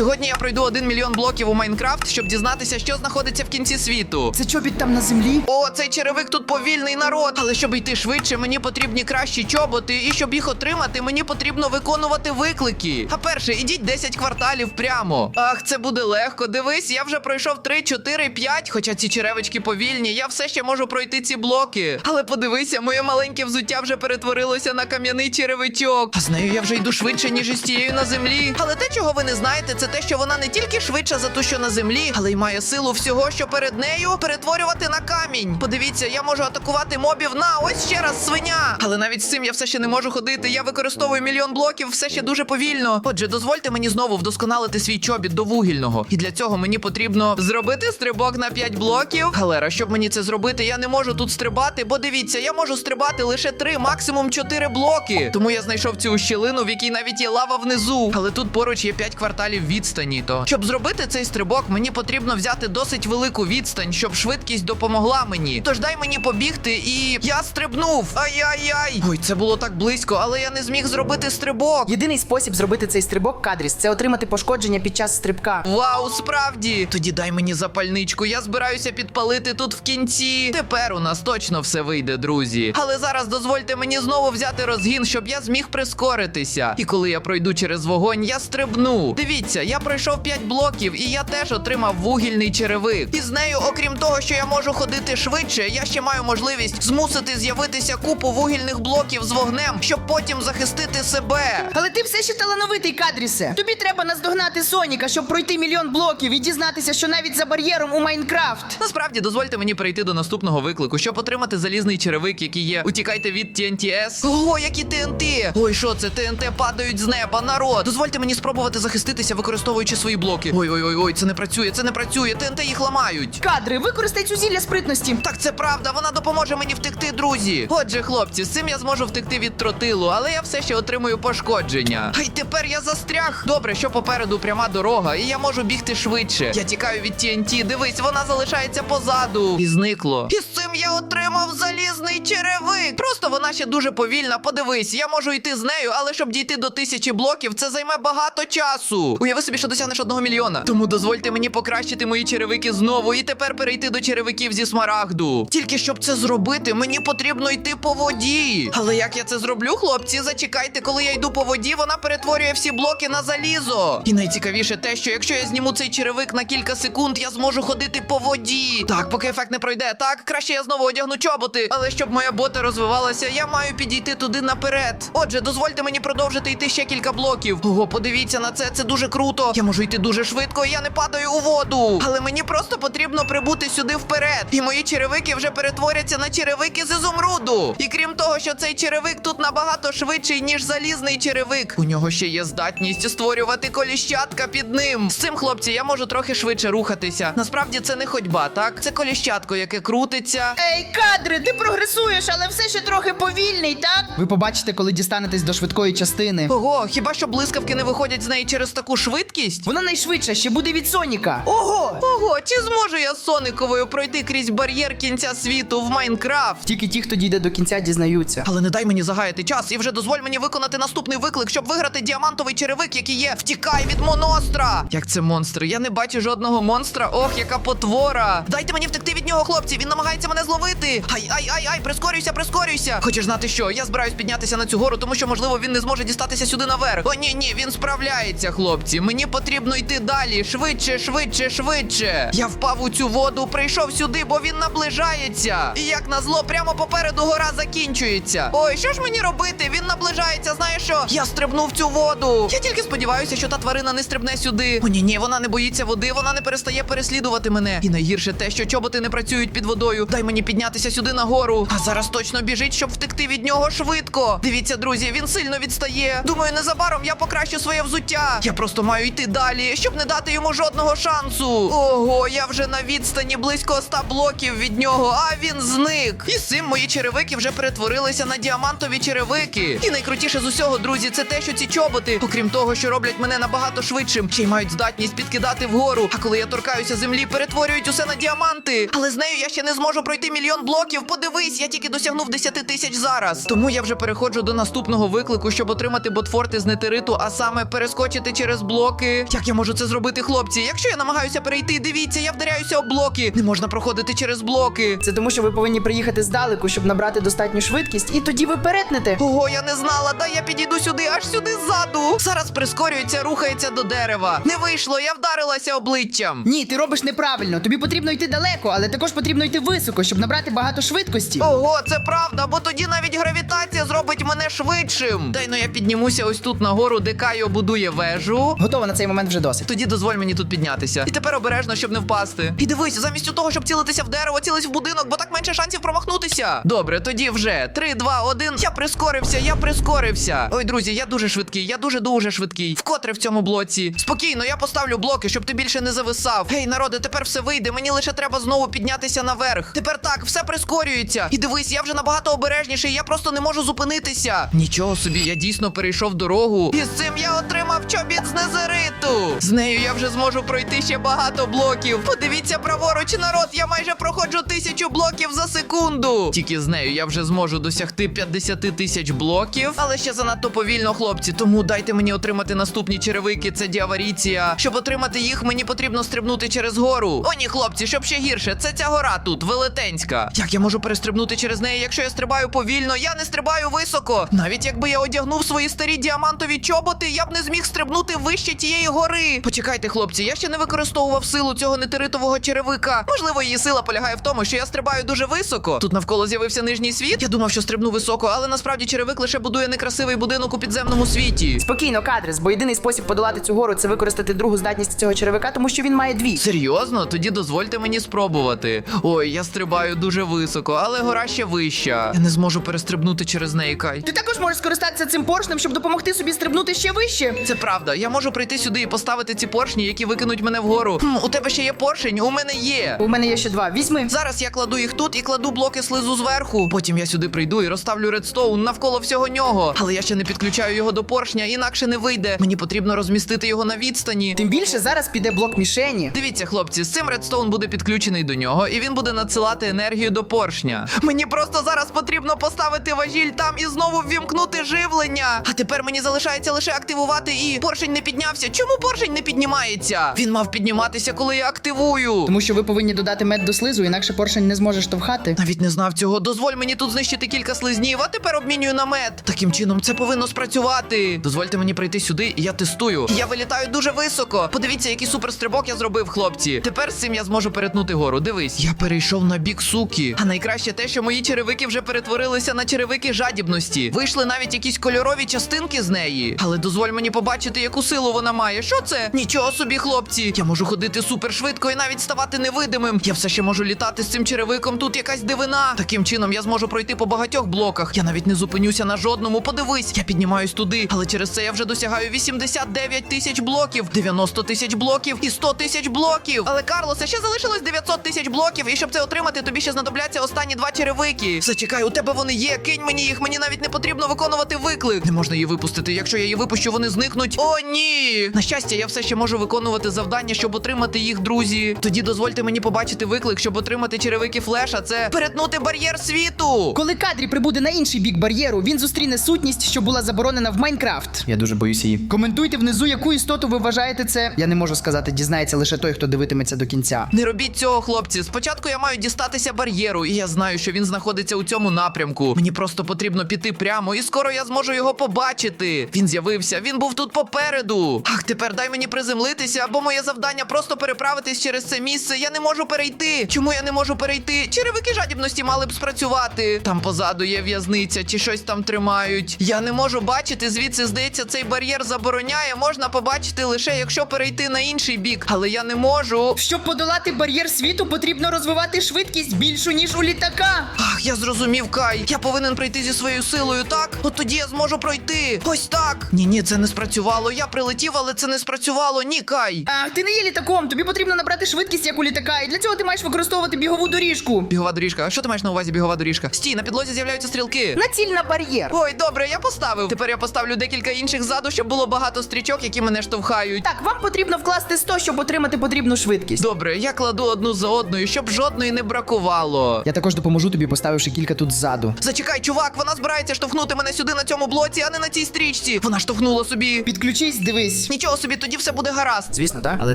Сьогодні я пройду один мільйон блоків у Майнкрафт, щоб дізнатися, що знаходиться в кінці світу. Це чобіт там на землі? О, цей черевик тут повільний народ. Але щоб йти швидше, мені потрібні кращі чоботи, і щоб їх отримати, мені потрібно виконувати виклики. А перше, ідіть 10 кварталів прямо. Ах, це буде легко. Дивись, я вже пройшов 3, 4, 5. Хоча ці черевички повільні, я все ще можу пройти ці блоки. Але подивися, моє маленьке взуття вже перетворилося на кам'яний черевичок. А з нею я вже йду швидше, ніж із тією на землі. Але те, чого ви не знаєте, це те, що вона не тільки швидша за ту, що на землі, але й має силу всього, що перед нею перетворювати на камінь. Подивіться, я можу атакувати мобів на ось ще раз свиня. Але навіть з цим я все ще не можу ходити. Я використовую мільйон блоків все ще дуже повільно. Отже, дозвольте мені знову вдосконалити свій чобіт до вугільного. І для цього мені потрібно зробити стрибок на 5 блоків. Галера, щоб мені це зробити, я не можу тут стрибати, бо дивіться, я можу стрибати лише 3, максимум 4 блоки. Тому я знайшов цю щілину, в якій навіть є лава внизу. Але тут поруч є 5 кварталів відстані. То щоб зробити цей стрибок, мені потрібно взяти досить велику відстань, щоб швидкість допомогла мені. Тож дай мені побігти, і я стрибнув. Ай-яй-яй. Ой, це було так близько, але я не зміг зробити стрибок. Єдиний спосіб зробити цей стрибок кадріс це отримати пошкодження під час стрибка. Вау, справді! Тоді дай мені запальничку. Я збираюся підпалити тут в кінці. Тепер у нас точно все вийде, друзі. Але зараз дозвольте мені знову взяти розгін, щоб я зміг прискоритися. І коли я пройду через вогонь, я стрибну. Дивіться, я пройшов 5 блоків, і я теж отримав вугільний черевик. І з нею, окрім того, що я можу ходити швидше, я ще маю можливість змусити з'явитися купу вугільних блоків з вогнем, щоб потім захистити себе. Але ти все ще талановитий кадрісе. Тобі треба наздогнати Соніка, щоб пройти мільйон блоків і дізнатися, що навіть за бар'єром у Майнкрафт. Насправді дозвольте мені перейти до наступного виклику, щоб отримати залізний черевик, який є. Утікайте від TNTS. Ого, які ТНТ! Ой, що це? ТНТ падають з неба, народ. Дозвольте мені спробувати захиститися, використовуючи свої блоки. Ой, ой, ой, ой, це не працює, це не працює. ТНТ їх ламають. Кадри, використай цю зілля спритності. Так це правда, вона допоможе мені втекти, друзі. Отже, хлопці, з цим я зможу втекти від тротилу, але я все ще отримую пошкодження. А й тепер я застряг. Добре, що попереду пряма дорога, і я можу бігти швидше. Я тікаю від TNT, Дивись, вона залишається позаду. І зникло. І з цим я отримав залізний черевик. Просто вона ще дуже повільна. Подивись, я можу йти з нею, але щоб дійти до тисячі блоків, це займе багато часу. Уяви собі, що досягнеш одного мільйона. Тому дозвольте мені покращити мої черевики знову і тепер перейти до черевиків зі смарагду. Тільки щоб це зробити, мені потрібно йти по воді. Але як я це зроблю, хлопці, зачекайте, коли я йду по воді, вона перетворює всі блоки на залізо. І найцікавіше те, що якщо я зніму цей черевик на кілька секунд, я зможу ходити по воді. Так, поки ефект не пройде, так краще я знову одягну чоботи. Але щоб моя бота розвивалася, я маю підійти туди наперед. Отже, дозвольте мені продовжити йти ще кілька блоків. Ого, подивіться на це, це дуже круто. Я можу йти дуже швидко, я не падаю у воду. Але мені просто потрібно прибути сюди вперед. І мої черевики вже перетворяться на черевики з ізумруду. І крім того, що цей черевик тут набагато швидший, ніж залізний черевик. У нього ще є здатність створювати коліщатка під ним. З цим, хлопці, я можу трохи швидше рухатися. Насправді це не ходьба, так? Це коліщатко, яке крутиться. Ей, кадри, ти прогресуєш, але все ще трохи повільний, так? Ви побачите, коли дістанетесь до швидкої частини. Ого, хіба що блискавки не виходять з неї через таку швидкість? Вона найшвидша, ще буде від Соніка. Ого! Ого, чи зможу я з Сониковою пройти крізь бар'єр кінця світу в Майнкрафт? Тільки ті, хто дійде до кінця, дізнаються. Але не дай мені загаяти час і вже дозволь мені виконати наступний виклик, щоб виграти діамантовий черевик, який є. Втікай від моностра! Як це монстр? Я не бачу жодного монстра. Ох, яка потвора! Дайте мені втекти від нього, хлопці! Він намагається мене зловити! Ай, ай, ай, ай, прискорюйся, прискорюйся! Хочеш знати що? Я збираюсь піднятися на цю гору, тому що можливо він не зможе дістатися сюди наверх. О, ні, ні, він справляється, хлопці. Мені потрібно йти далі. Швидше, швидше, швидше. Я впав у цю воду, прийшов сюди, бо він наближається. І як назло, прямо попереду гора закінчується. Ой, що ж мені робити? Він наближається. Знаєш що? Я стрибнув цю воду. Я тільки сподіваюся, що та тварина не стрибне сюди. О, ні, ні, вона не боїться води, вона не перестає переслідувати мене. І найгірше те, що чоботи не працюють під водою. Дай мені піднятися сюди нагору. А зараз точно біжить, щоб втекти від нього швидко. Дивіться, друзі, він сильно відстає. Думаю, незабаром я покращу своє взуття. Я просто маю йти далі, щоб не дати йому жодного шансу. Ого, я вже на відстані близько 100 блоків від нього, а він зник. І з цим мої черевики вже перетворилися на діамантові черевики. І найкрутіше з усього, друзі, це те, що ці чоботи, окрім того, що роблять мене набагато швидшим, ще й мають здатність підкидати вгору. А коли я торкаюся землі, перетворюють усе на діаманти. Але з нею я ще не зможу пройти мільйон блоків. Подивись, я тільки досягнув 10 тисяч зараз. Тому я вже переходжу до наступного виклику, щоб отримати ботфорти з нетериту, а саме перескочити через блок. Блоки. Як я можу це зробити, хлопці? Якщо я намагаюся перейти, дивіться, я вдаряюся об блоки. Не можна проходити через блоки. Це тому, що ви повинні приїхати здалеку, щоб набрати достатню швидкість, і тоді ви перетнете. Ого, я не знала, дай я підійду сюди, аж сюди ззаду. Зараз прискорюється, рухається до дерева. Не вийшло, я вдарилася обличчям. Ні, ти робиш неправильно. Тобі потрібно йти далеко, але також потрібно йти високо, щоб набрати багато швидкості. Ого, це правда, бо тоді навіть гравітація зробить мене швидшим. Дай ну я піднімуся ось тут нагору, де Кайо будує вежу. Готово на цей момент вже досить. Тоді дозволь мені тут піднятися. І тепер обережно, щоб не впасти. І дивись, замість того, щоб цілитися в дерево, цілись в будинок, бо так менше шансів промахнутися. Добре, тоді вже. 3, 2, 1. Я прискорився, я прискорився. Ой, друзі, я дуже швидкий, я дуже дуже швидкий. Вкотре в цьому блоці. Спокійно, я поставлю блоки, щоб ти більше не зависав. Гей, народи, тепер все вийде. Мені лише треба знову піднятися наверх. Тепер так, все прискорюється. І дивись, я вже набагато обережніший, я просто не можу зупинитися. Нічого собі, я дійсно перейшов дорогу. І з цим я отримав чобіт з незериту. З нею я вже зможу пройти ще багато блоків. Подивіться праворуч, народ, я майже проходжу тисячу блоків за секунду. Тільки з нею я вже зможу досягти 50 тисяч блоків. Але ще занадто повільно, хлопці. Тому дайте мені отримати наступні черевики. Це діаваріція. Щоб отримати їх, мені потрібно стрибнути через гору. О, ні, хлопці, щоб ще гірше. Це ця гора тут, велетенська. Як я можу перестрибнути через неї, якщо я стрибаю повільно? Я не стрибаю високо. Навіть якби я одягнув свої старі діамантові чоботи, я б не зміг стрибнути вище тієї гори. Почекайте, хлопці, я ще не використовував силу цього нетеритового черевика. Можливо, її сила полягає в тому, що я стрибаю дуже високо. Тут навколо з'явився нижній світ. Я думав, що стрибну високо, але насправді черевик лише будує некрасивий будинок у підземному світі. Спокійно, кадрис, бо єдиний спосіб подолати цю гору це використати другу здатність цього черевика, тому що він має дві. Серйозно? Тоді дозвольте мені спробувати. Ой, я стрибаю дуже високо, але гора ще вища. Я не зможу перестрибнути через неї кай. Ти також можеш скористатися цим поршнем, щоб допомогти собі стрибнути ще вище. Це правда. Я можу прийти сюди і поставити ці поршні, які викинуть мене вгору. Хм, у тебе ще є поршень, у мене є. У мене є ще два. Візьми. Зараз я кладу їх тут і кладу блоки слизу зверху. Потім я сюди прийду і розставлю редстоун навколо всього нього. Але я ще не підключаю його до поршня, інакше не вийде. Мені потрібно розмістити його на відстані. Тим більше зараз піде блок мішені. Дивіться, хлопці, з цим редстоун буде підключений до нього, і він буде надсилати енергію до поршня. Мені просто зараз потрібно поставити важіль там і знову ввімкнути живлення. А тепер мені залишається лише активувати і поршень не піднявся. Чому поршень не піднімається? Він мав підніматися, коли я активую. Тому що ви повинні додати мед до слизу, інакше поршень не зможе штовхати. Навіть не знав цього. Дозволь мені тут знищити кілька слизнів, а тепер обмінюю на мед. Таким чином це повинно спрацювати. Дозвольте мені прийти сюди, і я тестую. Я вилітаю дуже високо. Подивіться, який суперстрибок я зробив, хлопці. Тепер з цим я зможу перетнути гору. Дивись, я перейшов на бік суки. А найкраще те, що мої черевики вже перетворилися на черевики жадібності. Вийшли навіть якісь кольорові частинки з неї. Але дозволь мені побачити, яку силу вона має. Що це? Нічого собі, хлопці. Я можу ходити супершвидко і навіть ставати невидимим. Я все ще можу літати з цим черевиком. Тут якась дивина. Таким чином я зможу пройти по багатьох блоках. Я навіть не зупинюся на жодному. Подивись, я піднімаюсь туди, але через це я вже досягаю 89 тисяч блоків, 90 тисяч блоків і 100 тисяч блоків. Але Карлосе, ще залишилось 900 тисяч блоків, і щоб це отримати, тобі ще знадобляться останні два черевики. Зачекай, у тебе вони є. Кинь мені їх. Мені навіть не потрібно виконувати виклик. Не можна її випустити. Якщо я її випущу, вони зникнуть. О, ні! На щастя, я все ще можу виконувати завдання, щоб отримати їх, друзі. Тоді дозвольте мені побачити виклик, щоб отримати черевики флеша. Це перетнути бар'єр світу. Коли кадрі прибуде на інший бік бар'єру, він зустріне сутність, що була заборонена в Майнкрафт. Я дуже боюся її. Коментуйте внизу, яку істоту ви вважаєте це. Я не можу сказати, дізнається лише той, хто дивитиметься до кінця. Не робіть цього, хлопці. Спочатку я маю дістатися бар'єру, і я знаю, що він знаходиться у цьому напрямку. Мені просто потрібно піти прямо, і скоро я зможу його побачити. Він з'явився, він був тут попереду. Ах, тепер дай мені приземлитися, бо моє завдання просто переправитись через це місце. Я не можу перейти. Чому я не можу перейти? Черевики жадібності мали б спрацювати. Там позаду є в'язниця, чи щось там тримають. Я не можу бачити. Звідси здається, цей бар'єр забороняє. Можна побачити лише якщо перейти на інший бік, але я не можу. Щоб подолати бар'єр світу, потрібно розвивати швидкість більшу, ніж у літака. Ах, я зрозумів, Кай. Я повинен пройти зі своєю силою, так? От тоді я зможу пройти. Ось так. Ні, ні, це не спрацювало. Я прилетів, але це не спрацювало. Ні, Кай. А ти не є літаком, тобі потрібно набрати швидкість, як у літака, і для цього ти маєш використовувати бігову доріжку. Бігова доріжка. А що ти маєш на увазі бігова доріжка? Стій, на підлозі з'являються стрілки. Націль на бар'єр. Ой, добре, я поставив. Тепер я поставлю декілька інших ззаду, щоб було багато стрічок, які мене штовхають. Так, вам потрібно вкласти 100, щоб отримати потрібну швидкість. Добре, я кладу одну за одною, щоб жодної не бракувало. Я також допоможу тобі, поставивши кілька тут ззаду. Зачекай, чувак, вона збирається штовхнути мене сюди на цьому блоці, а не на цій стрічці. Вона штовхнула собі. Підключись, дивись, дивись. Нічого собі, тоді все буде гаразд. Звісно, так. Але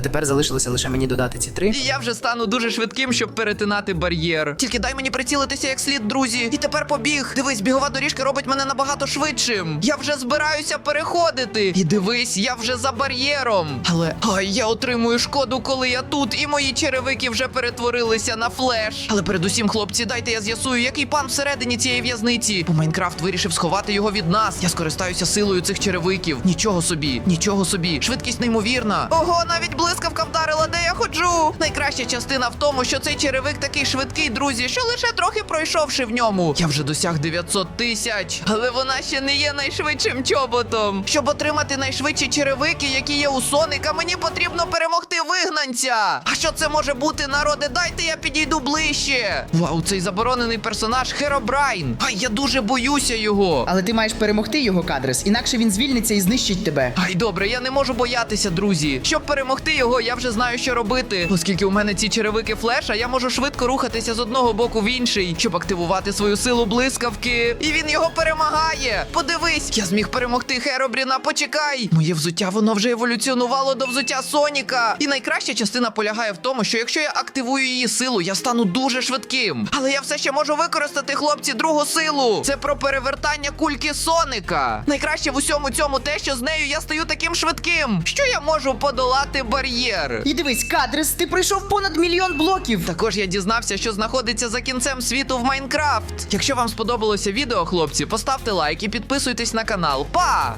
тепер залишилося лише мені додати ці три. І я вже стану дуже швидким, щоб перетинати бар'єр. Тільки дай мені прицілитися як слід, друзі. І тепер побіг. Дивись, бігова доріжка робить мене набагато швидшим. Я вже збираюся переходити. І дивись, я вже за бар'єром. Але ай, я отримую шкоду, коли я тут, і мої черевики вже перетворилися на флеш. Але передусім, хлопці, дайте я з'ясую, який пан всередині цієї в'язниці. Бо Майнкрафт вирішив сховати його від нас. Я скористаюся силою цих черевиків. Нічого собі, нічого собі. Швидкість неймовірна. Ого, навіть блискавка вдарила, де я ходжу. Найкраща частина в тому, що цей черевик такий швидкий, друзі, що лише трохи пройшовши в ньому. Я вже досяг 900 тисяч, але вона ще не є найшвидшим чоботом. Щоб отримати найшвидші черевики, які є у Соника, мені потрібно перемогти вигнанця. А що це може бути, народе? Дайте я підійду ближче. Вау, цей заборонений персонаж Херобрайн. Ай, я дуже боюся його. Але ти маєш перемогти його кадрес, інакше він звільниться і знищить тебе. Ай, добре, я не можу боятися, друзі. Щоб перемогти його, я вже знаю, що робити. Оскільки у мене ці черевики флеша, я можу швидко рухатися з одного боку в інший, щоб активувати свою силу блискавки. І він його перемагає. Подивись, я зміг перемогти Херобріна. Почекай. Моє взуття воно вже еволюціонувало до взуття Соніка. І найкраща частина полягає в тому, що якщо я активую її силу, я стану дуже швидким. Але я все ще можу використати, хлопці, другу силу. Це про перевертання кульки Соника. Найкраще в усьому цьому те, що з нею я стаю таким швидким, що я можу подолати бар'єр. І дивись, кадрес, ти пройшов понад мільйон блоків. Також я дізнався, що знаходиться за кінцем світу в Майнкрафт. Якщо вам сподобалося відео, хлопці, поставте лайк і підписуйтесь на канал. Па!